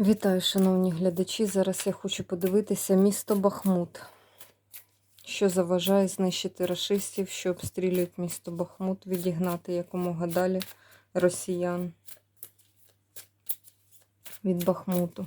Вітаю, шановні глядачі. Зараз я хочу подивитися місто Бахмут. Що заважає знищити рашистів, що обстрілюють місто Бахмут, відігнати якомога далі росіян від Бахмуту.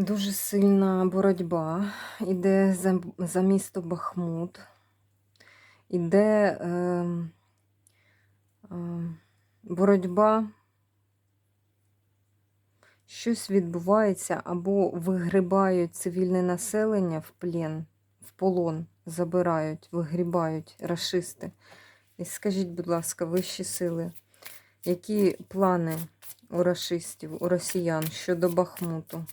Дуже сильна боротьба. Іде за, за місто Бахмут. Іде е, е, боротьба. Щось відбувається або вигрибають цивільне населення в плен, в полон, забирають, вигрібають рашисти. І скажіть, будь ласка, вищі сили, які плани у рашистів, у росіян щодо Бахмуту?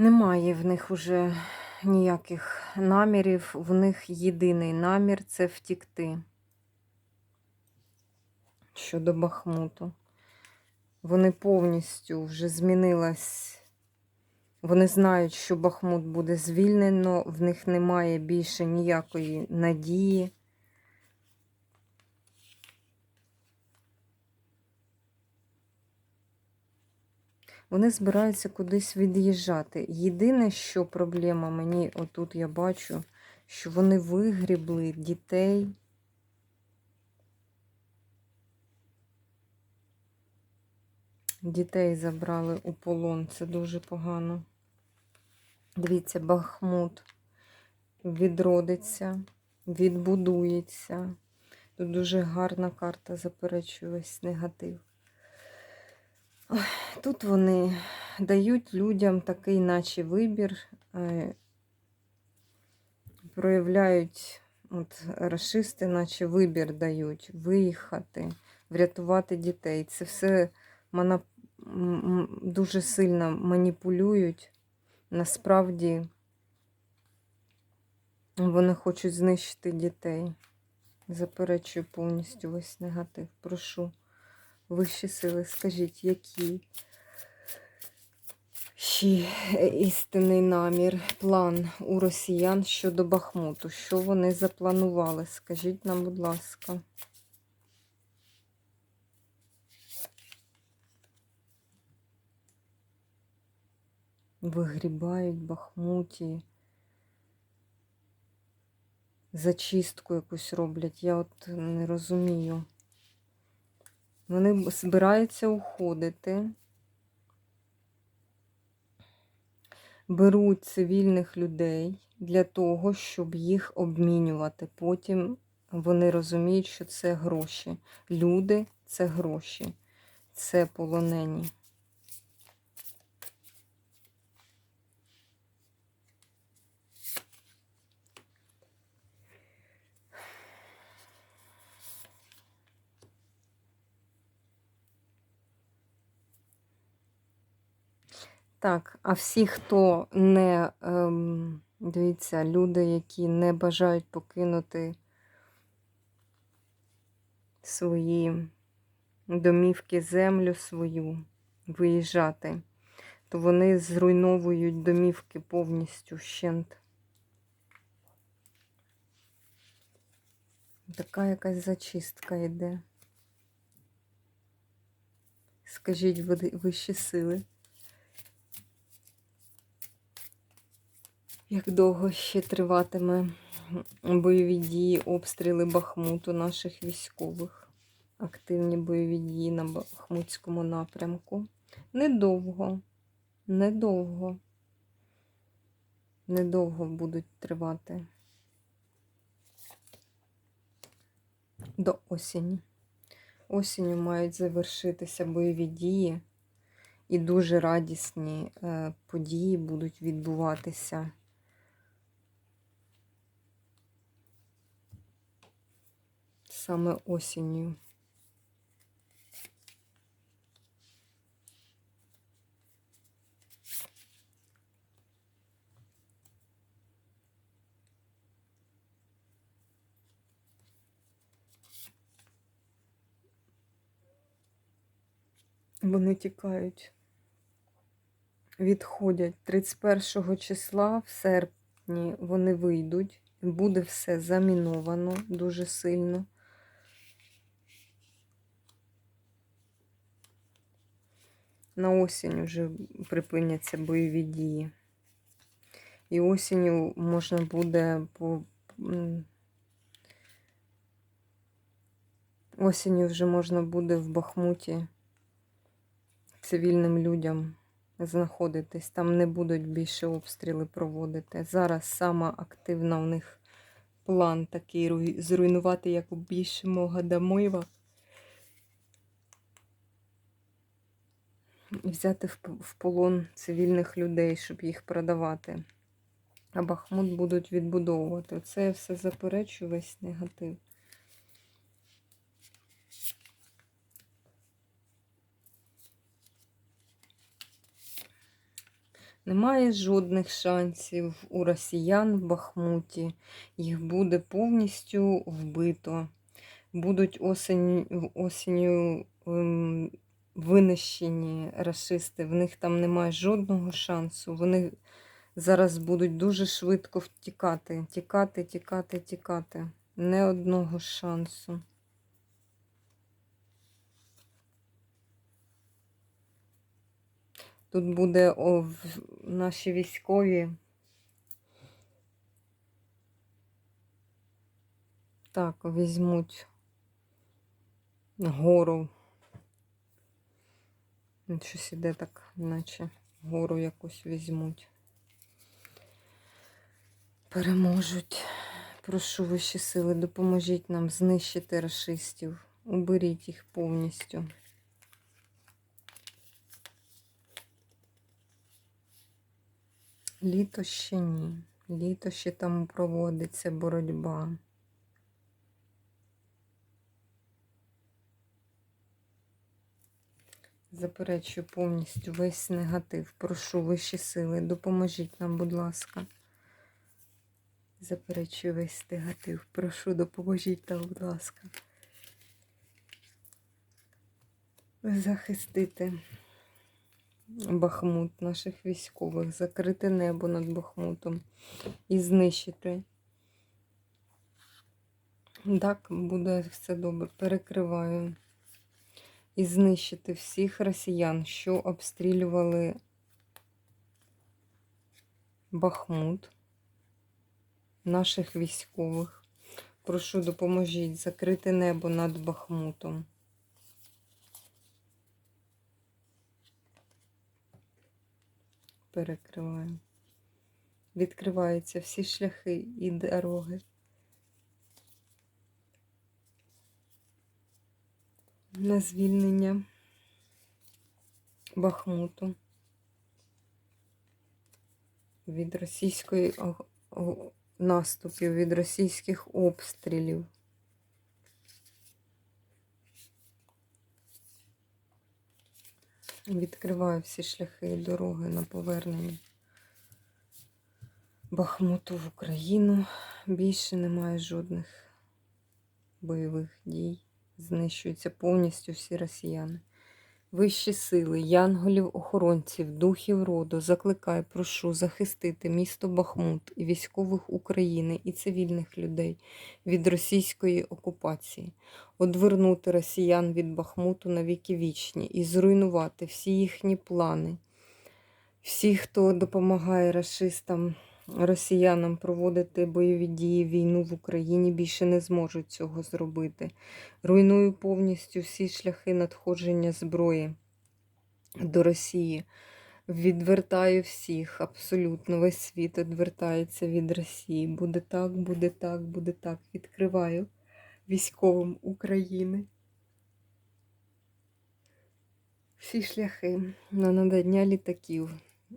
Немає в них уже ніяких намірів. В них єдиний намір це втікти щодо Бахмуту. Вони повністю вже змінилась. Вони знають, що Бахмут буде звільнено, в них немає більше ніякої надії. Вони збираються кудись від'їжджати. Єдине, що проблема мені, отут я бачу, що вони вигрібли дітей. Дітей забрали у полон. Це дуже погано. Дивіться, Бахмут відродиться, відбудується. Тут дуже гарна карта заперечує весь негатив. Тут вони дають людям такий, наче вибір, е, проявляють от, расисти, наче вибір дають виїхати, врятувати дітей. Це все мона... дуже сильно маніпулюють. Насправді вони хочуть знищити дітей. Заперечую повністю весь негатив. Прошу. Вищі сили, скажіть, які ще істинний намір, план у росіян щодо Бахмуту? Що вони запланували? Скажіть нам, будь ласка. Вигрібають Бахмуті. Зачистку якусь роблять. Я от не розумію. Вони збираються уходити, беруть цивільних людей для того, щоб їх обмінювати. Потім вони розуміють, що це гроші. Люди це гроші, це полонені. Так, а всі, хто не, ем, дивіться, люди, які не бажають покинути свої домівки, землю свою, виїжджати, то вони зруйновують домівки повністю вщент. Така якась зачистка йде. Скажіть вищі сили. Як довго ще триватиме бойові дії, обстріли Бахмуту наших військових? Активні бойові дії на Бахмутському напрямку. Недовго, недовго, недовго будуть тривати до осені. Осінню мають завершитися бойові дії, і дуже радісні е, події будуть відбуватися. Саме осінню. Вони тікають, відходять 31 числа в серпні вони вийдуть, буде все заміновано дуже сильно. На осінь вже припиняться бойові дії. І осінню можна буде по осінню вже можна буде в Бахмуті цивільним людям знаходитись. Там не будуть більше обстріли проводити. Зараз сама активна у них план такий зруйнувати як більше мога Дамоєва. Взяти в полон цивільних людей, щоб їх продавати. А Бахмут будуть відбудовувати. Це я все заперечую весь негатив. Немає жодних шансів у росіян в Бахмуті. Їх буде повністю вбито. Будуть осінь, осінню ем, винищені расисти. В них там немає жодного шансу. Вони зараз будуть дуже швидко втікати. Тікати, тікати, тікати. Не одного шансу. Тут буде о, наші військові. Так, візьмуть гору. Щось іде так, наче гору якусь візьмуть. Переможуть. Прошу вищі сили, допоможіть нам знищити расистів. Уберіть їх повністю. Літо ще ні. Літо ще там проводиться боротьба. Заперечую повністю весь негатив. Прошу вищі сили, допоможіть нам, будь ласка. Заперечую весь негатив. Прошу, допоможіть нам, будь ласка. Захистити Бахмут наших військових, закрити небо над Бахмутом і знищити. Так, буде все добре. Перекриваю. І знищити всіх росіян, що обстрілювали Бахмут, наших військових. Прошу, допоможіть закрити небо над Бахмутом. Перекриваю. Відкриваються всі шляхи і дороги. На звільнення Бахмуту від російської наступів, від російських обстрілів. Відкриваю всі шляхи і дороги на повернення Бахмуту в Україну. Більше немає жодних бойових дій знищуються повністю всі росіяни. Вищі сили, янголів, охоронців, духів роду, закликаю, прошу захистити місто Бахмут і військових України і цивільних людей від російської окупації, одвернути росіян від Бахмуту на віки вічні і зруйнувати всі їхні плани, всі, хто допомагає расистам росіянам проводити бойові дії, війну в Україні більше не зможуть цього зробити. Руйную повністю всі шляхи надходження зброї до Росії. Відвертаю всіх, абсолютно весь світ відвертається від Росії. Буде так, буде так, буде так. Відкриваю військовим України. Всі шляхи на надання літаків,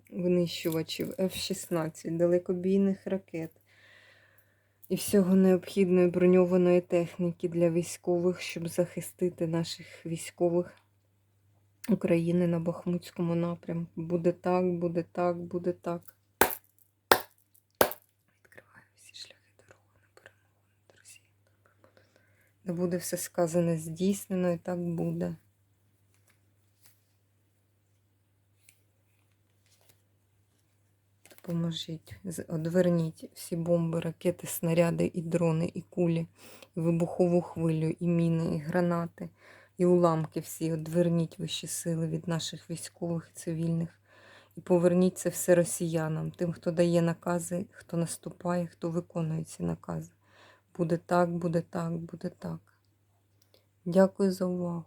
винищувачів F-16, далекобійних ракет і всього необхідної броньованої техніки для військових, щоб захистити наших військових України на Бахмутському напрямку. Буде так, буде так, буде так. Відкриваю всі шляхи дороги на перемогу над Росією. Де буде все сказане здійснено, і так буде. Допоможіть, з- одверніть всі бомби, ракети, снаряди, і дрони, і кулі, і вибухову хвилю, і міни, і гранати, і уламки всі. Одверніть вищі сили від наших військових і цивільних. І поверніть це все росіянам, тим, хто дає накази, хто наступає, хто виконує ці накази. Буде так, буде так, буде так. Дякую за увагу.